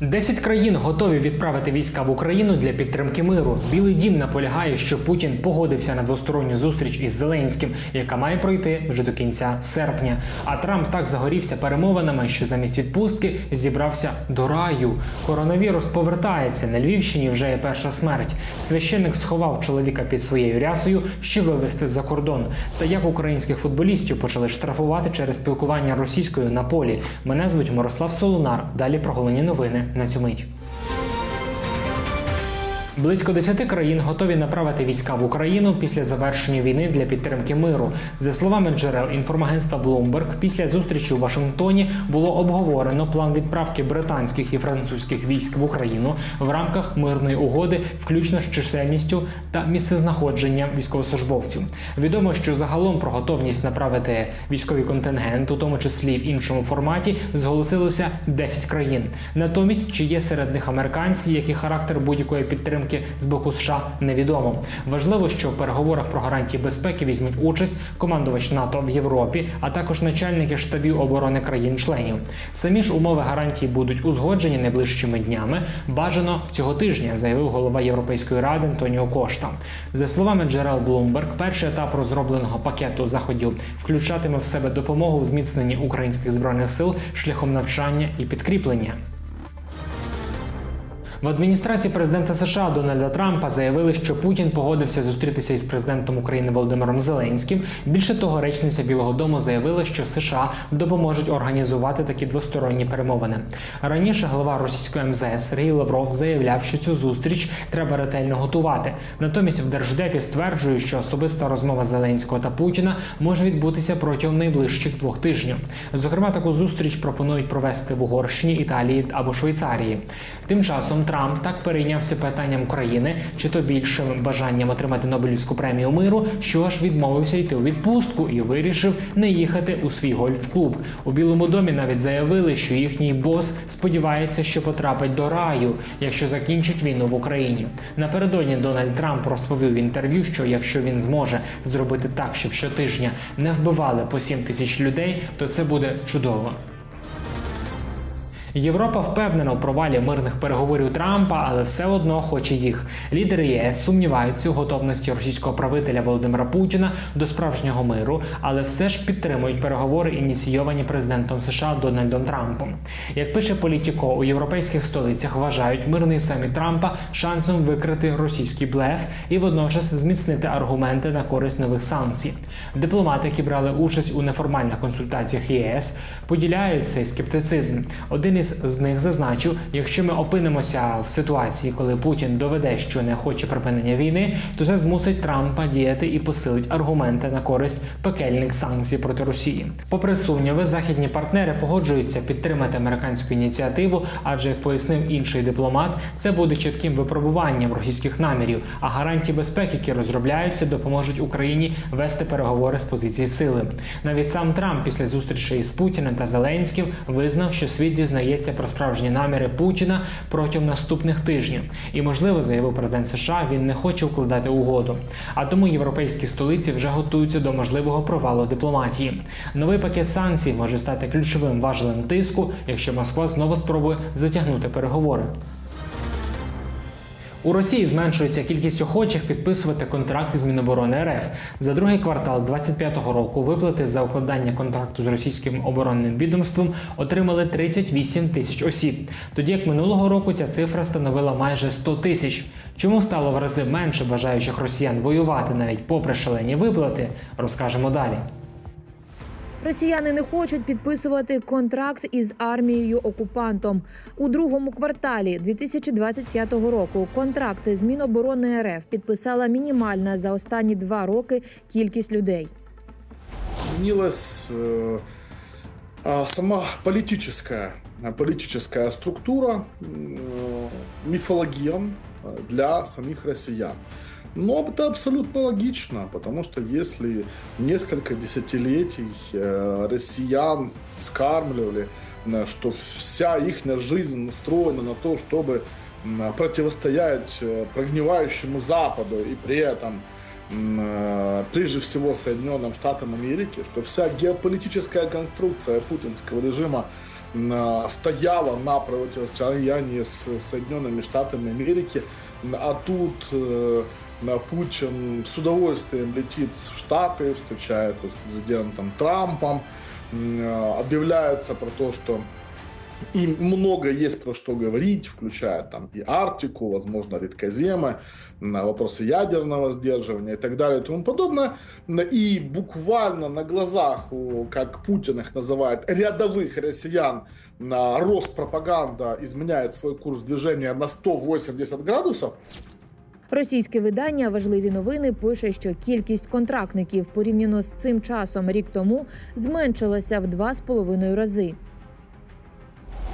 Десять країн готові відправити війська в Україну для підтримки миру. Білий дім наполягає, що Путін погодився на двосторонню зустріч із Зеленським, яка має пройти вже до кінця серпня. А Трамп так загорівся перемовинами, що замість відпустки зібрався до раю. Коронавірус повертається на Львівщині. Вже є перша смерть. Священник сховав чоловіка під своєю рясою, щоб вивезти за кордон. Та як українських футболістів почали штрафувати через спілкування російською на полі. Мене звуть Мирослав Солунар. Далі про головні новини на цю мить. Близько 10 країн готові направити війська в Україну після завершення війни для підтримки миру. За словами джерел інформагентства Bloomberg, після зустрічі у Вашингтоні було обговорено план відправки британських і французьких військ в Україну в рамках мирної угоди, включно з чисельністю та місцезнаходженням військовослужбовців. Відомо, що загалом про готовність направити військовий контингент, у тому числі в іншому форматі, зголосилося 10 країн. Натомість, чи є серед них американці, який характер будь-якої підтримки з боку США невідомо. Важливо, що в переговорах про гарантії безпеки візьмуть участь командувач НАТО в Європі, а також начальники штабів оборони країн-членів. Самі ж умови гарантії будуть узгоджені найближчими днями. Бажано цього тижня, заявив голова Європейської ради Антоніо Кошта. За словами джерел Bloomberg, перший етап розробленого пакету заходів включатиме в себе допомогу в зміцненні українських збройних сил шляхом навчання і підкріплення. В адміністрації президента США Дональда Трампа заявили, що Путін погодився зустрітися із президентом України Володимиром Зеленським. Більше того, речниця Білого Дому заявила, що США допоможуть організувати такі двосторонні перемовини. Раніше глава російської МЗС Сергій Лавров заявляв, що цю зустріч треба ретельно готувати. Натомість в держдепі стверджують, що особиста розмова Зеленського та Путіна може відбутися протягом найближчих двох тижнів. Зокрема, таку зустріч пропонують провести в Угорщині, Італії або Швейцарії. Тим часом Трамп так перейнявся питанням України, чи то більшим бажанням отримати Нобелівську премію миру, що аж відмовився йти у відпустку і вирішив не їхати у свій гольф-клуб. У Білому домі навіть заявили, що їхній бос сподівається, що потрапить до раю, якщо закінчить війну в Україні. Напередодні Дональд Трамп розповів в інтерв'ю, що якщо він зможе зробити так, щоб щотижня не вбивали по 7 тисяч людей, то це буде чудово. Європа впевнена у провалі мирних переговорів Трампа, але все одно хоче їх. Лідери ЄС сумніваються у готовності російського правителя Володимира Путіна до справжнього миру, але все ж підтримують переговори, ініційовані президентом США Дональдом Трампом. Як пише Політіко, у європейських столицях вважають мирний саміт Трампа шансом викрити російський блеф і водночас зміцнити аргументи на користь нових санкцій. Дипломати, які брали участь у неформальних консультаціях ЄС, поділяють цей скептицизм. Один із з них зазначив, якщо ми опинимося в ситуації, коли Путін доведе, що не хоче припинення війни, то це змусить Трампа діяти і посилить аргументи на користь пекельних санкцій проти Росії. Попри сумніви, західні партнери погоджуються підтримати американську ініціативу, адже як пояснив інший дипломат, це буде чітким випробуванням російських намірів. А гарантії безпеки, які розробляються, допоможуть Україні вести переговори з позиції сили. Навіть сам Трамп після зустрічі із Путіним та Зеленським визнав, що світ дізнається про справжні наміри Путіна протягом наступних тижнів. І можливо, заявив президент США, він не хоче укладати угоду. А тому європейські столиці вже готуються до можливого провалу дипломатії. Новий пакет санкцій може стати ключовим важелем тиску, якщо Москва знову спробує затягнути переговори. У Росії зменшується кількість охочих підписувати контракти з Міноборони РФ. За другий квартал 2025 року виплати за укладання контракту з російським оборонним відомством отримали 38 тисяч осіб. Тоді як минулого року ця цифра становила майже 100 тисяч. Чому стало в рази менше бажаючих росіян воювати навіть попри шалені виплати, розкажемо далі. Росіяни не хочуть підписувати контракт із армією окупантом у другому кварталі 2025 року. Контракти з Міноборони РФ підписала мінімальна за останні два роки кількість людей. изменилась э, а, сама политическая, а, политическая структура, м, э, мифология э, для самих россиян. Но это абсолютно логично, потому что если несколько десятилетий э, россиян скармливали, э, что вся их жизнь настроена на то, чтобы противостоять э, прогнивающему Западу и при этом прежде всего Соединенным Штатам Америки, что вся геополитическая конструкция путинского режима стояла на противостоянии с Соединенными Штатами Америки, а тут Путин с удовольствием летит в Штаты, встречается с президентом Трампом, объявляется про то, что им много есть про что говорить, включая там и Арктику, возможно, редкоземы, вопросы ядерного сдерживания и так далее и тому подобное. И буквально на глазах, как Путин их называет, рядовых россиян, на Роспропаганда изменяет свой курс движения на 180 градусов, Російське видання Важливі новини пише, що кількість контрактників порівняно з цим часом рік тому зменшилася в два з половиною рази.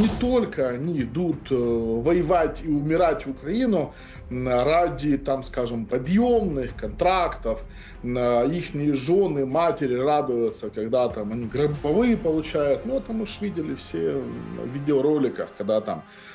не только они идут э, воевать и умирать в Украину м, ради, там, скажем, подъемных контрактов, их жены, матери радуются, когда там они гробовые получают. Ну, это мы ж видели все в видеороликах, когда там э,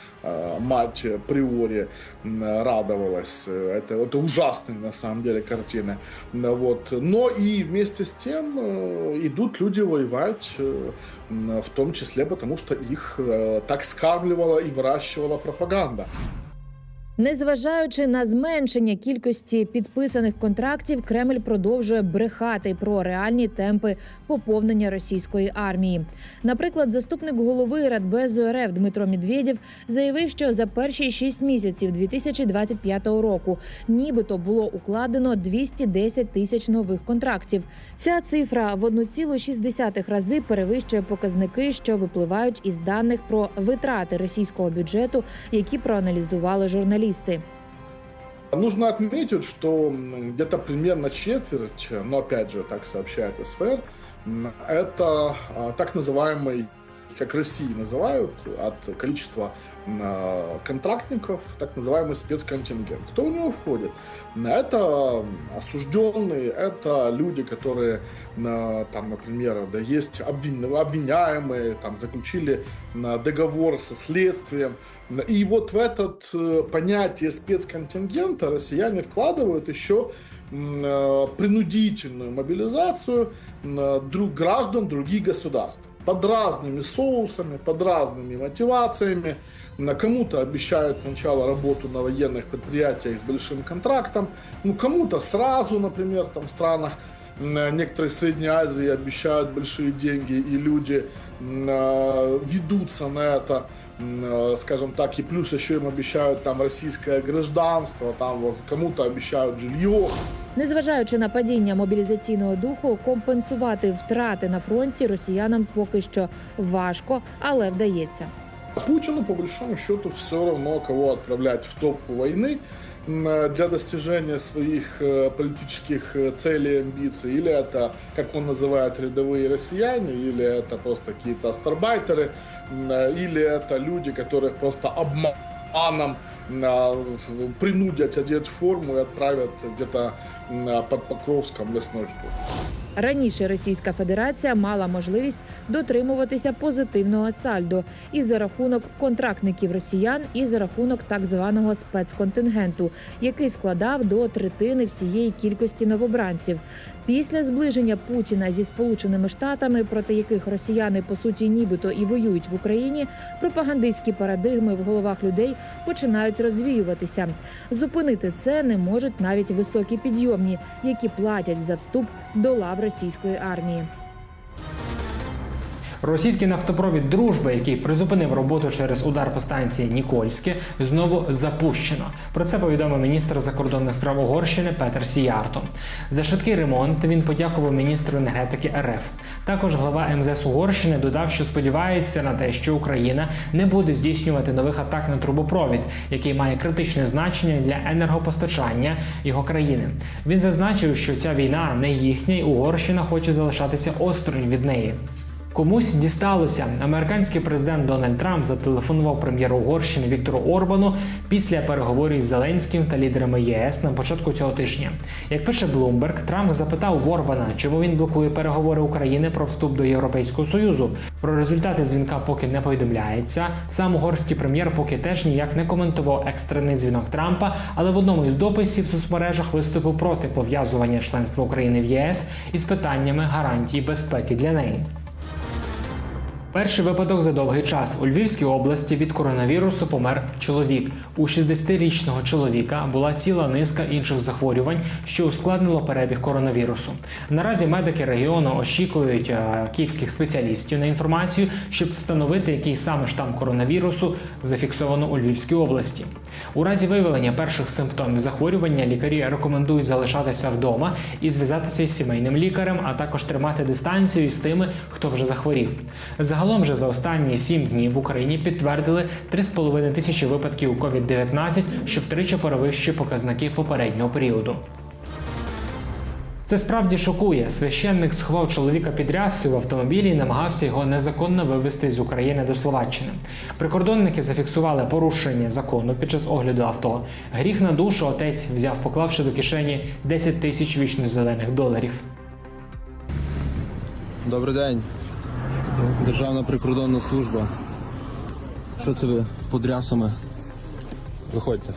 мать приори м, радовалась. Это, это ужасные на самом деле картины. М, Вот. Но и вместе с тем э, идут люди воевать, э, м, в том числе потому, что их э, так скармливала и выращивала пропаганда. Незважаючи на зменшення кількості підписаних контрактів, Кремль продовжує брехати про реальні темпи поповнення російської армії. Наприклад, заступник голови Радбезу РФ Дмитро Медведєв заявив, що за перші шість місяців 2025 року нібито було укладено 210 тисяч нових контрактів. Ця цифра в 1,6 рази перевищує показники, що випливають із даних про витрати російського бюджету, які проаналізували журналісти Нужно отметить, что м, где-то примерно четверть, но опять же, так сообщает СФР, м, это а, так называемый, как России называют, от количества а, контрактников, так называемый спецконтингент. Кто в него входит? Это осужденные, это люди, которые, м, там, например, да, есть обвин- обвиняемые, там, заключили м, договор со следствием, и вот в это э, понятие спецконтингента россияне вкладывают еще принудительную мобилизацию друг, граждан других государств. Под разными соусами, под разными мотивациями. На Кому-то обещают сначала работу на военных предприятиях с большим контрактом, ну кому-то сразу, например, там в странах некоторых Средней Азии обещают большие деньги, и люди э, ведутся на это, э, скажем так, и плюс еще им обещают там российское гражданство, там кому-то обещают жилье. Незважаючи на падіння мобілізаційного духу, компенсувати втрати на фронті росіянам поки що важко, але вдається. Путину, по большому счету, все равно, кого отправлять в топку войны м, э, для достижения своих э, политических э, целей и амбиций. Или это, как он называет, рядовые россияне, или это просто какие-то астарбайтеры, м, э, или это люди, которых просто обманом м, а, в- принудят одеть форму и отправят где-то под Покровском лесной штурм. Раніше Російська Федерація мала можливість дотримуватися позитивного сальдо і за рахунок контрактників росіян, і за рахунок так званого спецконтингенту, який складав до третини всієї кількості новобранців. Після зближення Путіна зі Сполученими Штатами, проти яких росіяни по суті нібито і воюють в Україні, пропагандистські парадигми в головах людей починають розвіюватися. Зупинити це не можуть навіть високі підйомні, які платять за вступ до лав російської армії. Російський нафтопровід Дружба, який призупинив роботу через удар по станції Нікольське, знову запущено. Про це повідомив міністр закордонних справ Угорщини Петер Сіярто. За швидкий ремонт він подякував міністру енергетики РФ. Також глава МЗС Угорщини додав, що сподівається на те, що Україна не буде здійснювати нових атак на трубопровід, який має критичне значення для енергопостачання його країни. Він зазначив, що ця війна не їхня, і Угорщина хоче залишатися осторонь від неї. Комусь дісталося. Американський президент Дональд Трамп зателефонував прем'єру Угорщини Віктору Орбану після переговорів з Зеленським та лідерами ЄС на початку цього тижня. Як пише Bloomberg, Трамп запитав Орбана, чому він блокує переговори України про вступ до Європейського союзу. Про результати дзвінка поки не повідомляється. Сам угорський прем'єр поки теж ніяк не коментував екстрений дзвінок Трампа, але в одному із дописів в соцмережах виступив проти пов'язування членства України в ЄС із питаннями гарантій безпеки для неї. Перший випадок за довгий час у Львівській області від коронавірусу помер чоловік. У 60-річного чоловіка була ціла низка інших захворювань, що ускладнило перебіг коронавірусу. Наразі медики регіону очікують е, київських спеціалістів на інформацію, щоб встановити, який саме штам коронавірусу зафіксовано у Львівській області. У разі виявлення перших симптомів захворювання лікарі рекомендують залишатися вдома і зв'язатися із сімейним лікарем, а також тримати дистанцію із тими, хто вже захворів. Загалом же за останні сім днів в Україні підтвердили 3,5 тисячі випадків COVID-19, що втричі перевищує показники попереднього періоду. Це справді шокує. Священник сховав чоловіка під рясою в автомобілі і намагався його незаконно вивезти з України до Словаччини. Прикордонники зафіксували порушення закону під час огляду авто. Гріх на душу отець взяв, поклавши до кишені 10 тисяч вічно-зелених доларів. Добрий день. Державна прикордонна служба. Що це ви подрясами? Виходьте.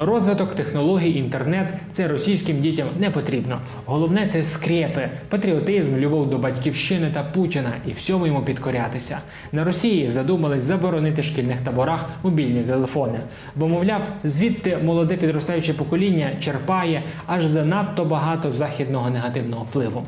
Розвиток технологій, інтернет це російським дітям не потрібно. Головне це скрепи, патріотизм, любов до батьківщини та Путіна і всьому йому підкорятися. На Росії задумались заборонити в шкільних таборах мобільні телефони, бо, мовляв, звідти молоде підростаюче покоління черпає аж занадто багато західного негативного впливу.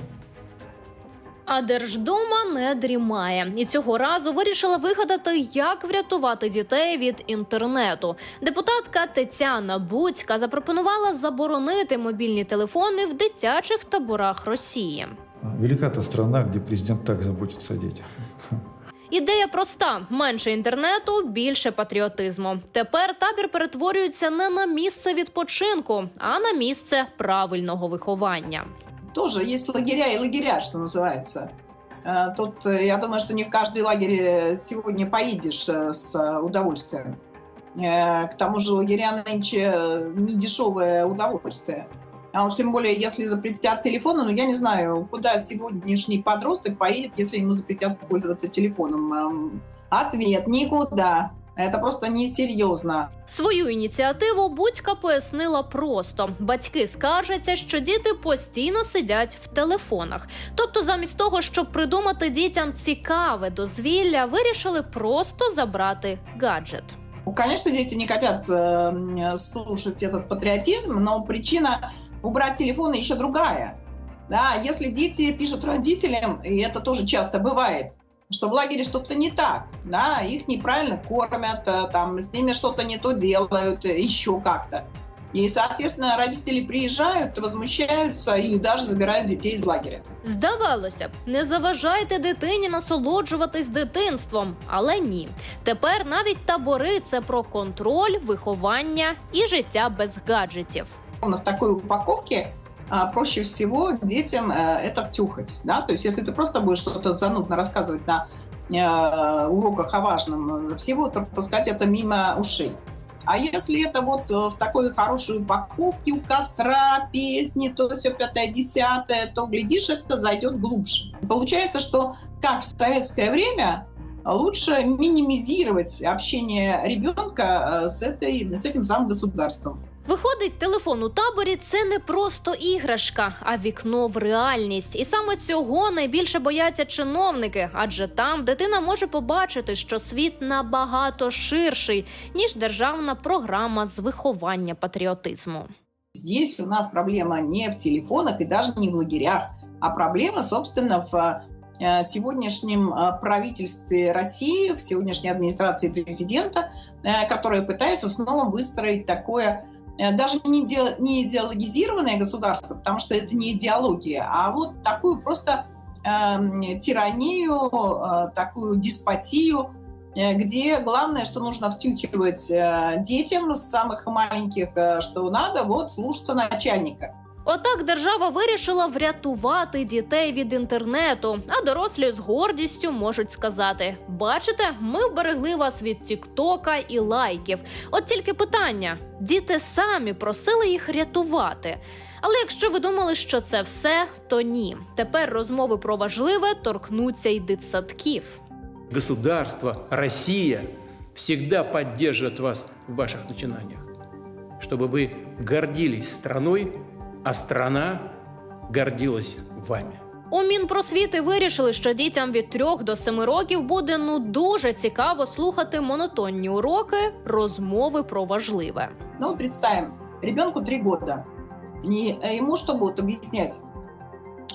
А Держдума не дрімає і цього разу вирішила вигадати, як врятувати дітей від інтернету. Депутатка Тетяна Буцька запропонувала заборонити мобільні телефони в дитячих таборах Росії. Велика та страна, где президент так заботится о детях. Ідея проста: менше інтернету, більше патріотизму. Тепер табір перетворюється не на місце відпочинку, а на місце правильного виховання. Тоже есть лагеря и лагеря, что называется. Э, Тут, э, я думаю, что не в каждый лагерь э, сегодня поедешь с удовольствием. К тому же лагеря нынче не дешевое удовольствие. А уж тем более, если запретят телефоны, ну я не знаю, куда сегодняшний подросток поедет, если ему запретят пользоваться телефоном. Эм, Ответ – никуда. Это просто несерьезно. Свою ініціативу Будька пояснила просто: батьки скаржаться, що діти постійно сидять в телефонах. Тобто, замість того, щоб придумати дітям цікаве дозвілля, вирішили просто забрати гаджет. Ну, Конечно, дети не хотят э, слушать этот патриотизм, но причина убрать телефоны еще другая. Да, если дети пишут родителям, и это тоже часто бывает, что в лагере что-то не так, да, их неправильно кормят, э, там, с ними что-то не то делают, э, еще как-то. И, соответственно, родители приезжают, возмущаются и даже забирают детей из лагеря. Здавалося б, не заважайте дитині насолоджуватись дитинством, але ні. Тепер навіть табори це про контроль, виховання і життя без гаджетів. в такой упаковке а, проще всего детям э, это втюхать. Да? То есть если ты просто будешь что-то занудно рассказывать на э, уроках о важном, э, всего то пускать это мимо ушей. А если это вот в такой хорошей упаковке у костра, песни, то все пятое, десятое, то, глядишь, это зайдет глубже. Получается, что как в советское время лучше минимизировать общение ребенка с, этой, с этим самым государством. Виходить, телефон у таборі це не просто іграшка, а вікно в реальність. І саме цього найбільше бояться чиновники, адже там дитина може побачити, що світ набагато ширший ніж державна програма з виховання патріотизму. Здесь у нас проблема не в телефонах и даже не в лагерях, а проблема, собственно, в э, сегодняшнем э, правительстве России, в сегодняшней администрации президента, э, которые пытаются снова выстроить такое э, даже не, иде- не идеологизированное государство, потому что это не идеология, а вот такую просто эм, тиранию, э, такую деспотию, э, где главное, что нужно втюхивать э, детям с самых маленьких, э, что надо вот слушаться начальника. Отак держава вирішила врятувати дітей від інтернету, а дорослі з гордістю можуть сказати: бачите, ми вберегли вас від Тіктока і лайків. От тільки питання: діти самі просили їх рятувати. Але якщо ви думали, що це все, то ні. Тепер розмови про важливе торкнуться й дитсадків. Государство, Россия всегда поддержит вас в ваших начинаниях, чтобы вы гордились страной, а страна гордилась вами. У Мінпросвіти вирішили, що дітям від 3 до 7 років буде ну дуже цікаво слухати монотонні уроки, розмови про важливе. Ну, вот представим, ребенку три года. И э, ему что будут объяснять?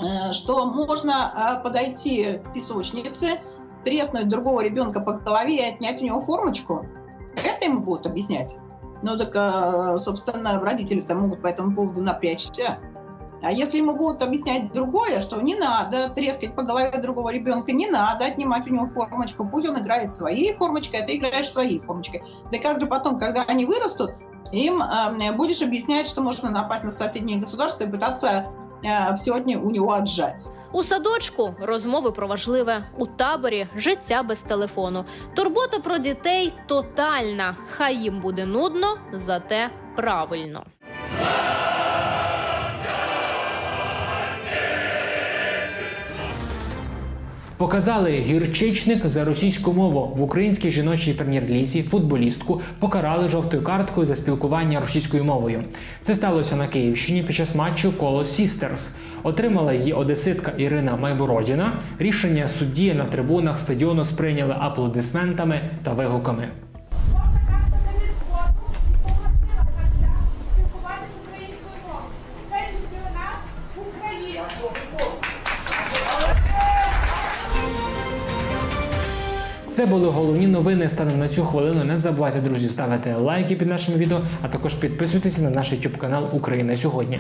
Э, Что можно э, подойти к песочнице, треснуть другого ребенка по голове и отнять у него формочку? Это ему будут объяснять? Ну так, э, собственно, родители-то могут по этому поводу напрячься. А если ему будут объяснять другое, что не надо трескать по голове другого ребенка, не надо отнимать у него формочку, пусть он играет своей формочкой, а ты играешь своей формочкой. Да как же потом, когда они вырастут, им э, будешь объяснять, что можно напасть на соседнее государство и пытаться э, все у нього отжать. У садочку розмови про важливе, у таборі життя без телефону. Турбота про дітей тотальна. Хай їм буде нудно, зате правильно. Показали гірчичник за російську мову в українській жіночій прем'єр-лізі. Футболістку покарали жовтою карткою за спілкування російською мовою. Це сталося на Київщині під час матчу коло Сістерс. Отримала її одеситка Ірина Майбородіна. Рішення судді на трибунах стадіону сприйняли аплодисментами та вигуками. Це були головні новини станом на цю хвилину. Не забувайте, друзі, ставити лайки під нашим відео, а також підписуйтесь на наш YouTube канал Україна сьогодні.